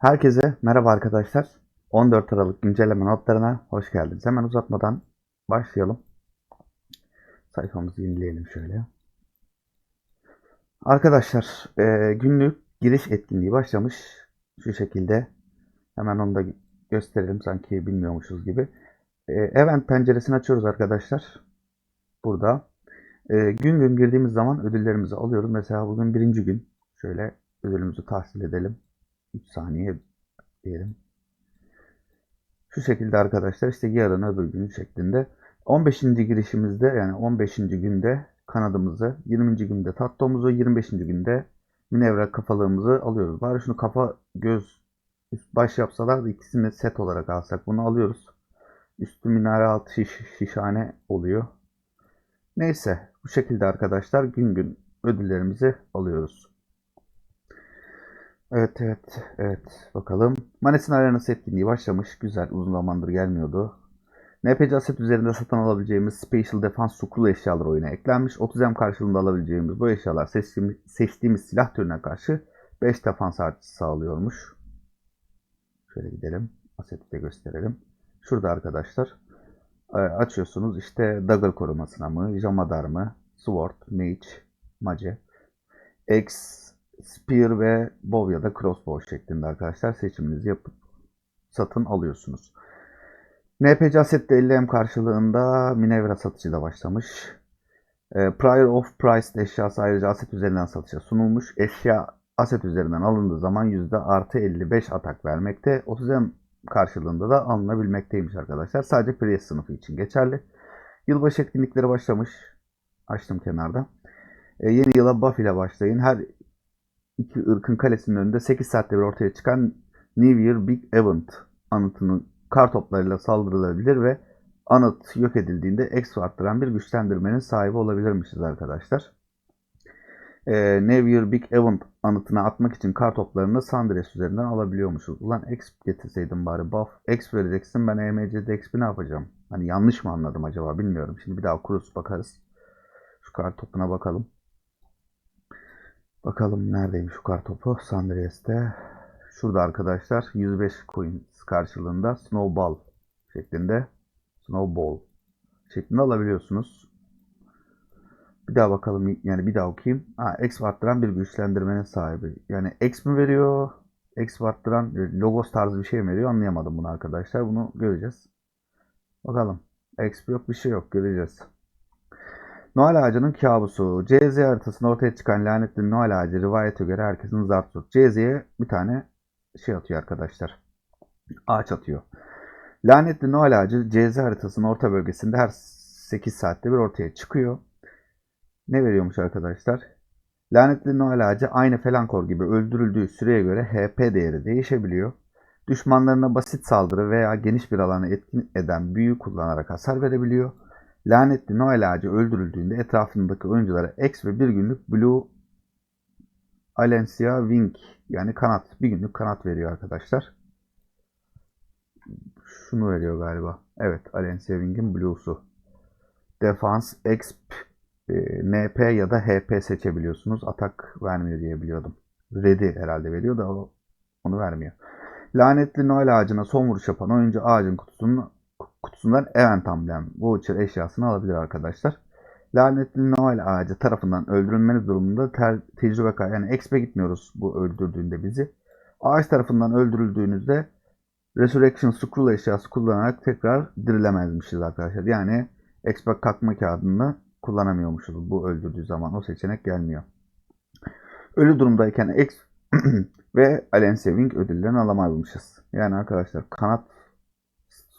Herkese merhaba arkadaşlar. 14 Aralık güncelleme notlarına hoş geldiniz. Hemen uzatmadan başlayalım. Sayfamızı yenileyelim şöyle. Arkadaşlar e, günlük giriş etkinliği başlamış. Şu şekilde. Hemen onu da gösterelim sanki bilmiyormuşuz gibi. E, event penceresini açıyoruz arkadaşlar. Burada. E, gün gün girdiğimiz zaman ödüllerimizi alıyoruz. Mesela bugün birinci gün. Şöyle ödülümüzü tahsil edelim. 3 saniye diyelim. Şu şekilde arkadaşlar işte yarın öbür gün şeklinde 15. girişimizde yani 15. günde kanadımızı, 20. günde tattomuzu, 25. günde minevra kafalığımızı alıyoruz. Bari şunu kafa, göz, üst baş yapsalar da ikisini set olarak alsak bunu alıyoruz. Üstü minare altı şiş, şişhane oluyor. Neyse bu şekilde arkadaşlar gün gün ödüllerimizi alıyoruz. Evet evet evet bakalım. Manesin Arenası etkinliği başlamış. Güzel uzun zamandır gelmiyordu. NPC Asset üzerinde satın alabileceğimiz Special Defense Sukul eşyaları oyuna eklenmiş. 30M karşılığında alabileceğimiz bu eşyalar seçtiğimiz, seçtiğimiz silah türüne karşı 5 defans artışı sağlıyormuş. Şöyle gidelim. Asset'i de gösterelim. Şurada arkadaşlar e, açıyorsunuz işte Dagger korumasına mı, Jamadar mı, Sword, Mage, Mage, X, Spear ve Bow ya da Crossbow şeklinde arkadaşlar seçiminizi yapıp satın alıyorsunuz. NPC Asset'te 50M karşılığında Minevra satışı da başlamış. E, Prior of Price eşyası ayrıca aset üzerinden satışa sunulmuş. Eşya aset üzerinden alındığı zaman yüzde artı 55 atak vermekte. 30M karşılığında da alınabilmekteymiş arkadaşlar. Sadece Priest sınıfı için geçerli. Yılbaşı etkinlikleri başlamış. Açtım kenarda. E, yeni yıla buff ile başlayın. Her iki ırkın kalesinin önünde 8 saatte bir ortaya çıkan New Year Big Event anıtının kar toplarıyla saldırılabilir ve anıt yok edildiğinde eksi arttıran bir güçlendirmenin sahibi olabilirmişiz arkadaşlar. Ee, New Year Big Event anıtına atmak için kar toplarını Sandres üzerinden alabiliyormuşuz. Ulan exp getirseydim bari buff. Exp vereceksin ben EMC'de exp'i ne yapacağım? Hani yanlış mı anladım acaba bilmiyorum. Şimdi bir daha kurus bakarız. Şu kar topuna bakalım. Bakalım neredeymiş şu kar topu? Sandres'te. Şurada arkadaşlar 105 coins karşılığında Snowball şeklinde Snowball şeklinde alabiliyorsunuz. Bir daha bakalım yani bir daha okuyayım. Ha, X arttıran bir güçlendirmenin sahibi. Yani X mi veriyor? X arttıran logos tarzı bir şey mi veriyor? Anlayamadım bunu arkadaşlar. Bunu göreceğiz. Bakalım. X yok bir şey yok. Göreceğiz. Noel ağacının kabusu. CZ haritasında ortaya çıkan lanetli Noel ağacı rivayete göre herkesin zart. CZ'ye bir tane şey atıyor arkadaşlar. Ağaç atıyor. Lanetli Noel ağacı CZ haritasının orta bölgesinde her 8 saatte bir ortaya çıkıyor. Ne veriyormuş arkadaşlar? Lanetli Noel ağacı aynı Felankor gibi öldürüldüğü süreye göre HP değeri değişebiliyor. Düşmanlarına basit saldırı veya geniş bir alanı etkin eden büyü kullanarak hasar verebiliyor. Lanetli Noel ağacı öldürüldüğünde etrafındaki oyunculara X ve bir günlük Blue Alencia Wing yani kanat bir günlük kanat veriyor arkadaşlar. Şunu veriyor galiba. Evet Alencia Wing'in Blue'su. Defans, Exp, NP ya da HP seçebiliyorsunuz. Atak vermiyor diye biliyordum. Red'i herhalde veriyor da o, onu vermiyor. Lanetli Noel ağacına son vuruş yapan oyuncu ağacın kutusunun kutusundan Event Emblem Voucher eşyasını alabilir arkadaşlar. Lanetli Noel ağacı tarafından öldürülmeniz durumunda ter, tecrübe kay yani expe gitmiyoruz bu öldürdüğünde bizi. Ağaç tarafından öldürüldüğünüzde Resurrection Scroll eşyası kullanarak tekrar dirilemezmişiz arkadaşlar. Yani expe kalkma kağıdını kullanamıyormuşuz bu öldürdüğü zaman. O seçenek gelmiyor. Ölü durumdayken X ve Alencia Wing ödüllerini alamazmışız. Yani arkadaşlar kanat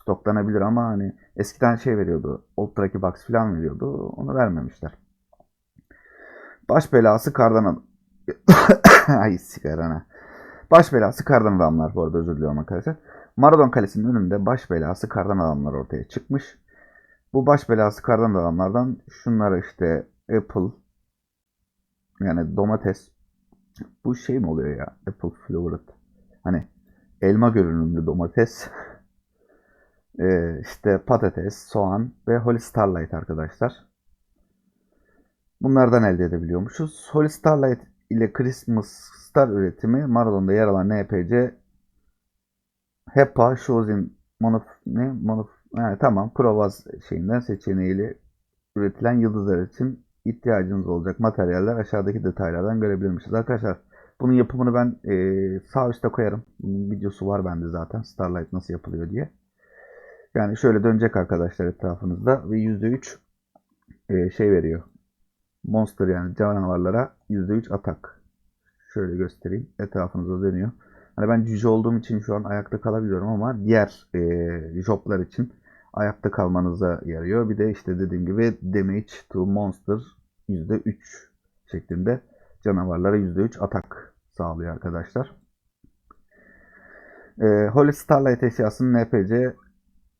stoklanabilir ama hani eskiden şey veriyordu. Ultra'ki box falan veriyordu. Onu vermemişler. Baş belası kardan adam. Ay sigarana. Baş belası kardan adamlar bu arada özür diliyorum arkadaşlar. Maradon Kalesi'nin önünde baş belası kardan adamlar ortaya çıkmış. Bu baş belası kardan adamlardan şunlara işte Apple yani domates bu şey mi oluyor ya? Apple flavored. Hani elma görünümlü domates. Ee, işte patates, soğan ve Holy Starlight arkadaşlar. Bunlardan elde edebiliyormuşuz. Holy Starlight ile Christmas Star üretimi Maradon'da yer alan NPC HEPA shows in monof ne monof yani tamam Provaz şeyinden seçeneğiyle üretilen yıldızlar için ihtiyacınız olacak materyaller aşağıdaki detaylardan görebilirmişiz. Arkadaşlar bunun yapımını ben e, sağ üstte koyarım. Bunun videosu var bende zaten. Starlight nasıl yapılıyor diye. Yani şöyle dönecek arkadaşlar etrafınızda ve %3 e, şey veriyor. Monster yani canavarlara %3 atak. Şöyle göstereyim. Etrafınızda dönüyor. Hani ben cüce olduğum için şu an ayakta kalabiliyorum ama diğer e, joblar için ayakta kalmanıza yarıyor. Bir de işte dediğim gibi damage to monster %3 şeklinde canavarlara %3 atak sağlıyor arkadaşlar. E, Holy Starlight eşyasının NPC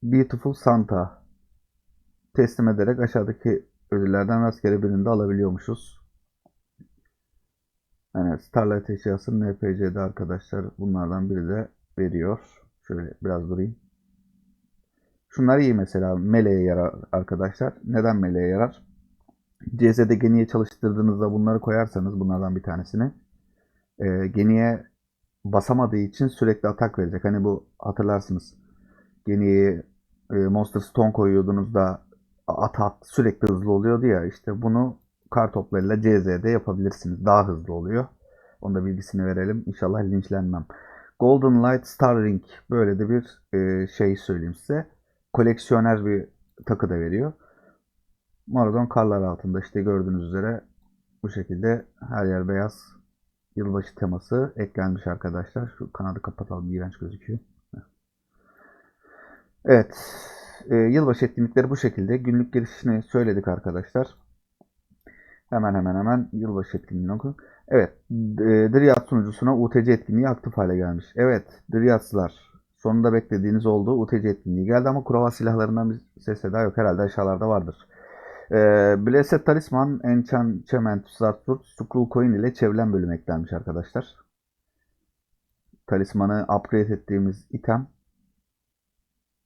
Beautiful Santa teslim ederek aşağıdaki ödüllerden rastgele birini de alabiliyormuşuz. Yani Starlight eşyasının NPC'de arkadaşlar bunlardan biri de veriyor. Şöyle biraz durayım. Şunlar iyi mesela. Meleğe yarar arkadaşlar. Neden meleğe yarar? CZ'de geniye çalıştırdığınızda bunları koyarsanız bunlardan bir tanesini e, geniye basamadığı için sürekli atak verecek. Hani bu hatırlarsınız. Geniye e, Monster Stone koyuyordunuz da atak sürekli hızlı oluyordu ya. İşte bunu kar toplarıyla CZ'de yapabilirsiniz. Daha hızlı oluyor. Onu da bilgisini verelim. İnşallah linçlenmem. Golden Light Star Ring. Böyle de bir e, şey söyleyeyim size. Koleksiyoner bir takı da veriyor. Maradon karlar altında işte gördüğünüz üzere bu şekilde her yer beyaz yılbaşı teması eklenmiş arkadaşlar. Şu kanadı kapatalım. iğrenç gözüküyor. Evet. E, yılbaşı etkinlikleri bu şekilde. Günlük girişini söyledik arkadaşlar. Hemen hemen hemen yılbaşı etkinliğini okuyun. Evet. E, Driyad sunucusuna UTC etkinliği aktif hale gelmiş. Evet. Driyadslar sonunda beklediğiniz oldu. UTC etkinliği geldi ama kurava silahlarından bir ses daha yok. Herhalde aşağılarda vardır. E, Blessed Talisman Enchantment Zartfurt Scroll Coin ile çevrilen bölüm eklenmiş arkadaşlar. Talismanı upgrade ettiğimiz item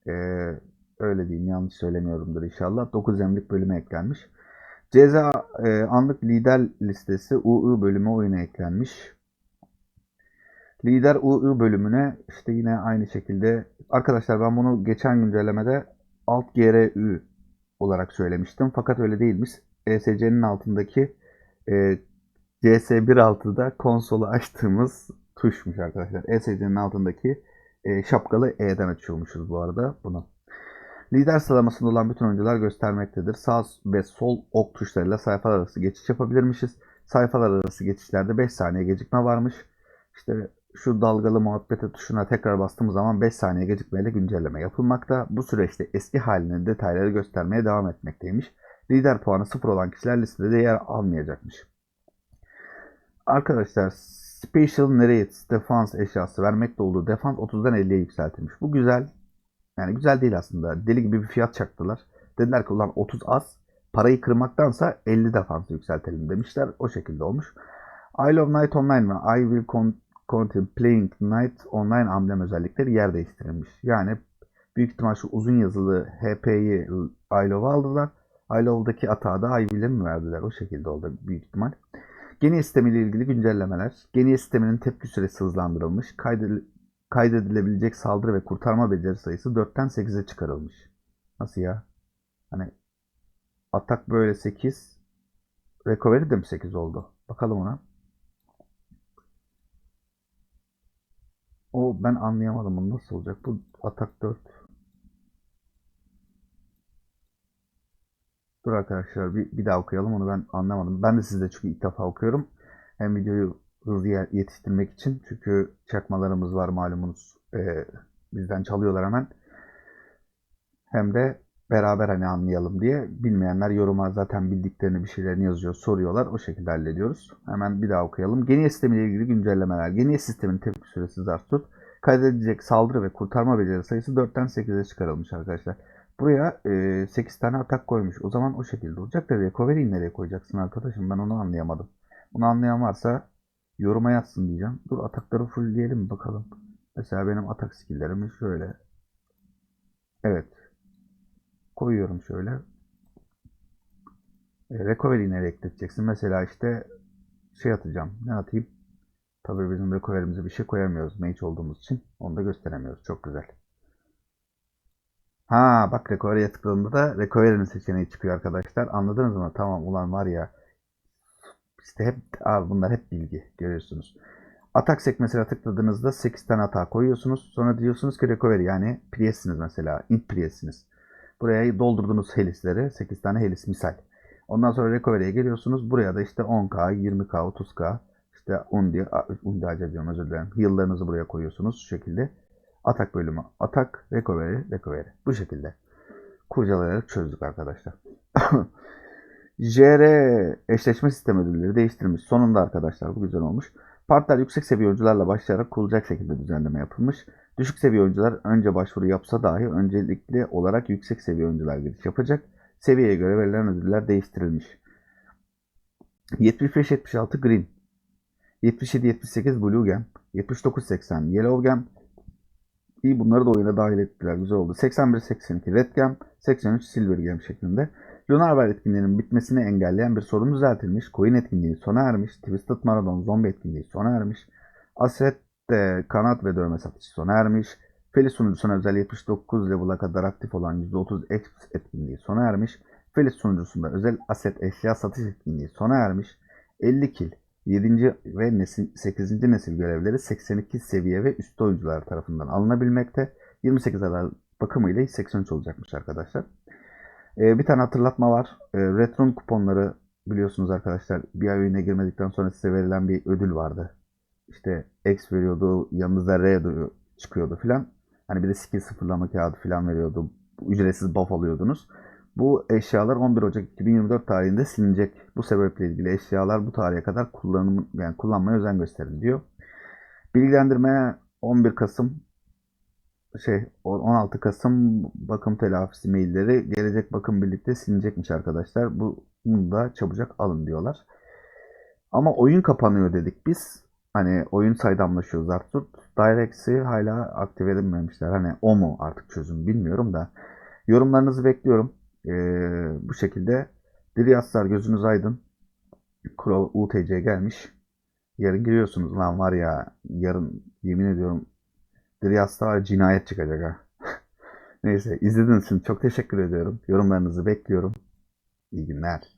ee, öyle diyeyim yanlış söylemiyorumdur inşallah. 9 emlik bölüme eklenmiş. Ceza e, anlık lider listesi UU bölümü oyuna eklenmiş. Lider UU bölümüne işte yine aynı şekilde arkadaşlar ben bunu geçen güncellemede alt GRÜ olarak söylemiştim. Fakat öyle değilmiş. ESC'nin altındaki e, CS1.6'da konsolu açtığımız tuşmuş arkadaşlar. ESC'nin altındaki e, şapkalı E'den açıyormuşuz bu arada bunu. Lider sıralamasında olan bütün oyuncular göstermektedir. Sağ ve sol ok tuşlarıyla sayfalar arası geçiş yapabilirmişiz. Sayfalar arası geçişlerde 5 saniye gecikme varmış. İşte şu dalgalı muhabbete tuşuna tekrar bastığımız zaman 5 saniye gecikmeyle güncelleme yapılmakta. Bu süreçte eski halinin detayları göstermeye devam etmekteymiş. Lider puanı 0 olan kişiler listede yer almayacakmış. Arkadaşlar Special Narrates Defense eşyası vermekte olduğu defans 30'dan 50'ye yükseltilmiş. Bu güzel. Yani güzel değil aslında. Deli gibi bir fiyat çaktılar. Dediler ki ulan 30 az. Parayı kırmaktansa 50 defansı yükseltelim demişler. O şekilde olmuş. Isle of Night Online ve I Will Con Continue Playing Night Online amblem özellikleri yer değiştirilmiş. Yani büyük ihtimal şu uzun yazılı HP'yi Isle of'a aldılar. Isle of'daki atağı da I Will'e mi verdiler? O şekilde oldu büyük ihtimal. Geniye sistemiyle ilgili güncellemeler. Geniye sisteminin tepki süresi hızlandırılmış. Kaydedil kaydedilebilecek saldırı ve kurtarma beceri sayısı 4'ten 8'e çıkarılmış. Nasıl ya? Hani atak böyle 8. Recovery de mi 8 oldu? Bakalım ona. O ben anlayamadım bunu nasıl olacak? Bu atak 4. Dur arkadaşlar bir, bir daha okuyalım onu ben anlamadım. Ben de sizde çünkü ilk defa okuyorum. Hem videoyu hızlı yetiştirmek için çünkü çakmalarımız var malumunuz. Ee, bizden çalıyorlar hemen. Hem de beraber hani anlayalım diye bilmeyenler yoruma zaten bildiklerini bir şeylerini yazıyor, soruyorlar. O şekilde hallediyoruz. Hemen bir daha okuyalım. Geniye sistemiyle ilgili güncellemeler. Geniye sistemin tepki süresi zart tut. Kaydedilecek saldırı ve kurtarma beceri sayısı 4'ten 8'e çıkarılmış arkadaşlar. Buraya e, 8 tane atak koymuş. O zaman o şekilde olacak da recovery'i nereye koyacaksın arkadaşım? Ben onu anlayamadım. Bunu anlayan varsa yoruma yazsın diyeceğim. Dur atakları full diyelim bakalım. Mesela benim atak skill'lerimi şöyle. Evet. Koyuyorum şöyle. E, recovery'i nereye ekleteceksin? Mesela işte şey atacağım. Ne atayım? Tabii bizim recovery'mize bir şey koyamıyoruz mage olduğumuz için. Onu da gösteremiyoruz. Çok güzel. Ha bak recovery'e tıkladığımda da recovery'nin seçeneği çıkıyor arkadaşlar. Anladınız mı? Tamam ulan var ya. İşte hep bunlar hep bilgi görüyorsunuz. Atak sekmesine tıkladığınızda 8 tane atağa koyuyorsunuz. Sonra diyorsunuz ki recovery yani priyesiniz mesela. Int priyesiniz. Buraya doldurduğunuz helisleri 8 tane helis misal. Ondan sonra recovery'e geliyorsunuz. Buraya da işte 10k, 20k, 30k işte undi, undi acaba özür dilerim. Heal'larınızı buraya koyuyorsunuz şu şekilde. Atak bölümü. Atak, recovery, recovery. Bu şekilde. Kurcalayarak çözdük arkadaşlar. JR eşleşme sistem ödülleri değiştirilmiş. Sonunda arkadaşlar bu güzel olmuş. Partlar yüksek seviye oyuncularla başlayarak kurulacak şekilde düzenleme yapılmış. Düşük seviye oyuncular önce başvuru yapsa dahi öncelikli olarak yüksek seviye oyuncular giriş yapacak. Seviyeye göre verilen ödüller değiştirilmiş. 75-76 Green 77-78 Blue Gem 79-80 Yellow Gem İyi bunları da oyuna dahil ettiler. Güzel oldu. 81-82 Red Gem 83 Silver Gem şeklinde. Lunar War etkinliğinin bitmesini engelleyen bir sorun düzeltilmiş. Coin etkinliği sona ermiş. Twisted Marathon zombi etkinliği sona ermiş. Asret de kanat ve dövme satışı sona ermiş. Feli sunucusuna özel 79 level'a kadar aktif olan %30 X etkinliği sona ermiş. Felis sunucusunda özel aset eşya satış etkinliği sona ermiş. 50 kill 7. ve nesil, 8. nesil görevleri 82 seviye ve üstü oyuncular tarafından alınabilmekte. 28 Aralık bakımıyla 83 olacakmış arkadaşlar. Ee, bir tane hatırlatma var. Ee, Retron kuponları biliyorsunuz arkadaşlar bir ay oyuna girmedikten sonra size verilen bir ödül vardı. İşte X veriyordu, yanınızda R çıkıyordu filan. Hani bir de skill sıfırlama kağıdı filan veriyordu. Ücretsiz buff alıyordunuz. Bu eşyalar 11 Ocak 2024 tarihinde silinecek. Bu sebeple ilgili eşyalar bu tarihe kadar kullanım yani kullanmaya özen gösterin diyor. Bilgilendirmeye 11 Kasım şey 16 Kasım bakım telafisi mailleri gelecek bakım birlikte silinecekmiş arkadaşlar. Bu bunu da çabucak alın diyorlar. Ama oyun kapanıyor dedik biz. Hani oyun saydamlaşıyor Zartut. Directs'i hala aktive edilmemişler. Hani o mu artık çözüm bilmiyorum da. Yorumlarınızı bekliyorum. Ee, bu şekilde Diryaslar gözünüz aydın. Crow UTC gelmiş. Yarın giriyorsunuz. Lan var ya yarın yemin ediyorum Diryas'ta var ya, cinayet çıkacak ha. Neyse izlediğiniz için çok teşekkür ediyorum. Yorumlarınızı bekliyorum. İyi günler.